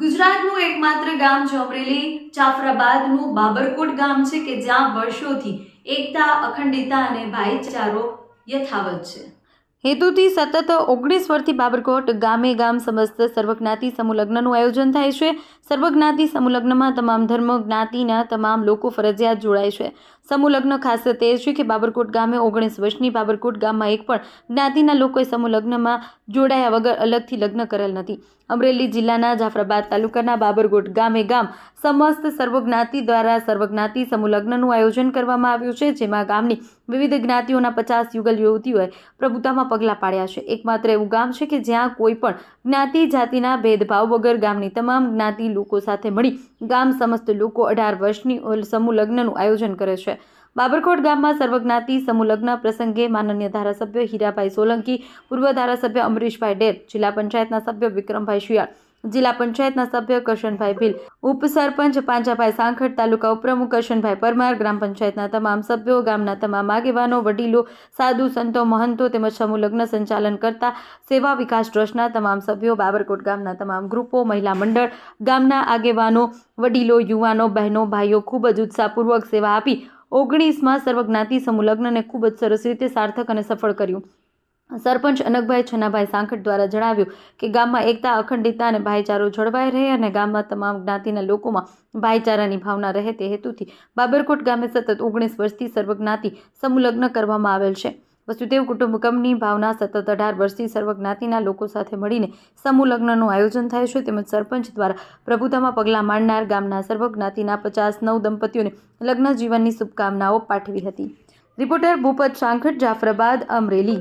ગુજરાતનું એકમાત્ર ગામ અમરેલી જાફરાબાદનું બાબરકોટ ગામ છે કે જ્યાં વર્ષોથી એકતા, અખંડિતતા અને ભાઈચારો યથાવત છે. હેતુથી સતત ઓગણીસ વર્ષથી બાબરકોટ ગામે ગામ સમસ્ત સર્વજ્ઞાતિ સમૂહલગ્નનું આયોજન થાય છે. સર્વજ્ઞાતિ સમૂહલગ્નમાં તમામ ધર્મ, જ્ઞાતિના તમામ લોકો ફરજિયાત જોડાય છે. સમૂહ લગ્ન ખાસિયત એ છે કે બાબરકોટ ગામે ઓગણીસ વર્ષની બાબરકોટ ગામમાં એક પણ જ્ઞાતિના લોકોએ સમૂહ લગ્નમાં જોડાયા વગર અલગથી લગ્ન કરેલ નથી. અમરેલી જિલ્લાના જાફરાબાદ તાલુકાના બાબરકોટ ગામે ગામ સમસ્ત સર્વજ્ઞાતિ દ્વારા સર્વજ્ઞાતિ સમૂહ લગ્નનું આયોજન કરવામાં આવ્યું છે, જેમાં ગામની વિવિધ જ્ઞાતિઓના પચાસ યુગલ યુવતીઓએ પ્રભુતામાં પગલાં પાડ્યા છે. એકમાત્ર એવું ગામ છે કે જ્યાં કોઈ પણ જ્ઞાતિ જાતિના ભેદભાવ વગર ગામની તમામ જ્ઞાતિ લોકો સાથે મળી ગામ સમસ્ત લોકો અઢાર વર્ષની સમૂહ લગ્નનું આયોજન કરે છે. બાબરકોટ ગામમાં સર્વજ્ઞાતિ સમૂહલગ્ન પ્રસંગે માનનીય ધારાસભ્ય હીરાભાઈ સોલંકી, પૂર્વ ધારાસભ્ય અમરીશભાઈ ડેર, જિલ્લા પંચાયતના સભ્ય વિક્રમભાઈ શિયાળ, જિલ્લા પંચાયતના સભ્ય કરશનભાઈ ભીલ, ઉપસરપંચ પાંજાભાઈ સાંખડ, તાલુકા ઉપપ્રમુખ કરશનભાઈ પરમાર, ગ્રામ પંચાયતના તમામ સભ્યો, ગામના તમામ આગેવાનો, વડીલો, સાધુ, સંતો, મહંતો તેમજ સમૂહ લગ્ન સંચાલન કરતા સેવા વિકાસ ટ્રસ્ટના તમામ સભ્યો, બાબરકોટ ગામના તમામ ગ્રુપો, મહિલા મંડળ, ગામના આગેવાનો, વડીલો, યુવાનો, બહેનો, ભાઈઓ ખૂબ જ ઉત્સાહપૂર્વક સેવા આપી ઓગણીસમાં સર્વજ્ઞાતિ સમૂહ લગ્નને ખૂબ જ સરસ રીતે સાર્થક અને સફળ કર્યું. સરપંચ અનકભાઈ છનાભાઈ સાંખટ દ્વારા જણાવ્યું કે ગામમાં એકતા, અખંડિતતા અને ભાઈચારો જળવાઈ રહે અને ગામમાં તમામ જ્ઞાતિના લોકોમાં ભાઈચારાની ભાવના રહે તે હેતુથી બાબરકોટ ગામે સતત ઓગણીસ વર્ષથી સર્વજ્ઞાતિ સમૂહલગ્ન કરવામાં આવેલ છે. વસુદેવ કુટુંબકમની ભાવના સતત અઢાર વર્ષથી સર્વજ્ઞાતિના લોકો સાથે મળીને સમૂહ લગ્નનું આયોજન થાય છે. તેમજ સરપંચ દ્વારા પ્રભુતામાં પગલાં માંડનાર ગામના સર્વજ્ઞાતિના પચાસ નવ દંપતીઓને લગ્ન જીવનની શુભકામનાઓ પાઠવી હતી. રિપોર્ટર ભૂપત સાંખટ જાફરાબાદ, અમરેલી.